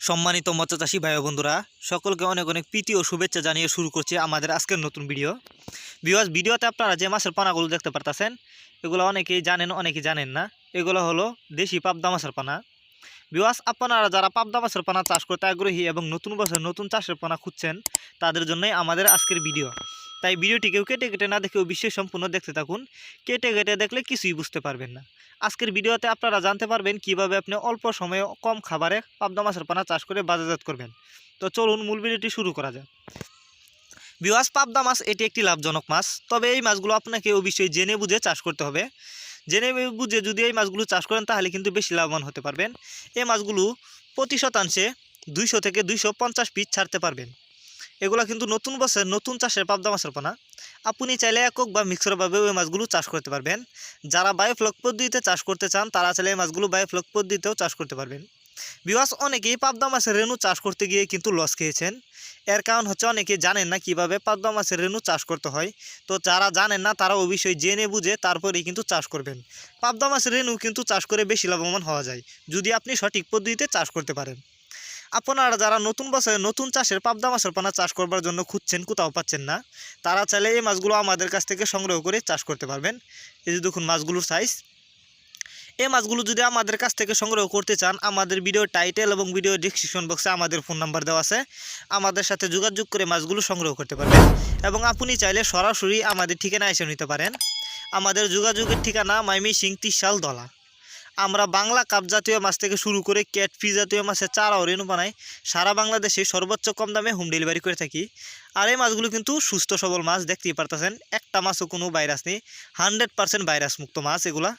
সম্মানিত মৎস্যচাষী ভাই বন্ধুরা, সকলকে অনেক অনেক প্রীতি ও শুভেচ্ছা জানিয়ে শুরু করছি আমাদের আজকের নতুন ভিডিও। বিওয়াস ভিডিওতে আপনারা যে মাছের পানাগুলো দেখতে পারতেছেন, এগুলো অনেকেই জানেন অনেকেই জানেন না। এগুলো হলো দেশি পাবদা মাছের পানা। বিওয়াস আপনারা যারা পাবদা মাছের পানা চাষ করতে আগ্রহী এবং নতুন বছর নতুন চাষের পানা খুঁজছেন, তাদের জন্যই আমাদের আজকের ভিডিও। তাই ভিডিওটি কেউ কেটে কেটে না দেখে অবশ্যই সম্পূর্ণ দেখতে থাকুন। কেটে কেটে দেখলে কিছুই বুঝতে পারবেন না। আজকের ভিডিওতে আপনারা জানতে পারবেন কীভাবে আপনি অল্প সময়ে কম খাবারে পাবদা মাছের পানা চাষ করে বাজারজাত করবেন। তো চলুন মূল ভিডিওটি শুরু করা যাক। বিওয়াস পাবদা মাছ এটি একটি লাভজনক মাছ। তবে এই মাছগুলো আপনাকে অবশ্যই জেনে বুঝে চাষ করতে হবে। জেনে বুঝে যদি এই মাছগুলো চাষ করেন, তাহলে কিন্তু বেশি লাভবান হতে পারবেন। এই মাছগুলো প্রতি শতাংশে দুইশো থেকে দুইশো পঞ্চাশ পিস ছাড়তে পারবেন। এগুলো কিন্তু নতুন বছর, নতুন চাষের পাবদা মাছের পোনা। আপনি চাইলে একক বা মিক্সরভাবে ওই মাছগুলো চাষ করতে পারবেন। যারা বায়োফ্লক পদ্ধতিতে চাষ করতে চান, তারা চাইলে এই মাছগুলো বায়োফ্লক পদ্ধতিতেও চাষ করতে পারবেন। বিবাস অনেকেই পাবদা মাছের রেণু চাষ করতে গিয়ে কিন্তু লস খেয়েছেন। এর কারণ হচ্ছে অনেকে জানেন না কীভাবে পাবদা মাছের রেণু চাষ করতে হয়। তো যারা জানেন না, তারা অবশ্যই জেনে বুঝে তারপরেই কিন্তু চাষ করবেন। পাবদা মাছের রেণু কিন্তু চাষ করে বেশি লাভবান হওয়া যায়, যদি আপনি সঠিক পদ্ধতিতে চাষ করতে পারেন। আপনারা যারা নতুন বছরে নতুন চাষের পাবদা মাছের পানা চাষ করবার জন্য খুঁজছেন, কোথাও পাচ্ছেন না, তারা চাইলে এই মাছগুলো আমাদের কাছ থেকে সংগ্রহ করে চাষ করতে পারবেন। এই যে দেখুন মাছগুলোর সাইজ এই মাছগুলো যদি আমাদের কাছ থেকে সংগ্রহ করতে চান, আমাদের ভিডিও টাইটেল এবং ভিডিও ডিসক্রিপশন বক্সে আমাদের ফোন নাম্বার দেওয়া আছে। আমাদের সাথে যোগাযোগ করে মাছগুলো সংগ্রহ করতে পারবেন। এবং আপনি চাইলে সরাসরি আমাদের ঠিকানা এসে নিতে পারেন। আমাদের যোগাযোগের ঠিকানা মাইমি সিং তিসাল দলা। আমরা বাংলা কাপ জাতীয় মাছ থেকে শুরু করে ক্যাটফি জাতীয় মাছের চারা ও রেণু বানাই, সারা বাংলাদেশে সর্বোচ্চ কম দামে হোম ডেলিভারি করে থাকি। আর এই মাছগুলো কিন্তু সুস্থ সবল মাছ, দেখতেই পারতেছেন। একটা মাছও কোনো ভাইরাস নেই হান্ড্রেড পারসেন্ট ভাইরাস মুক্ত মাছ এগুলা।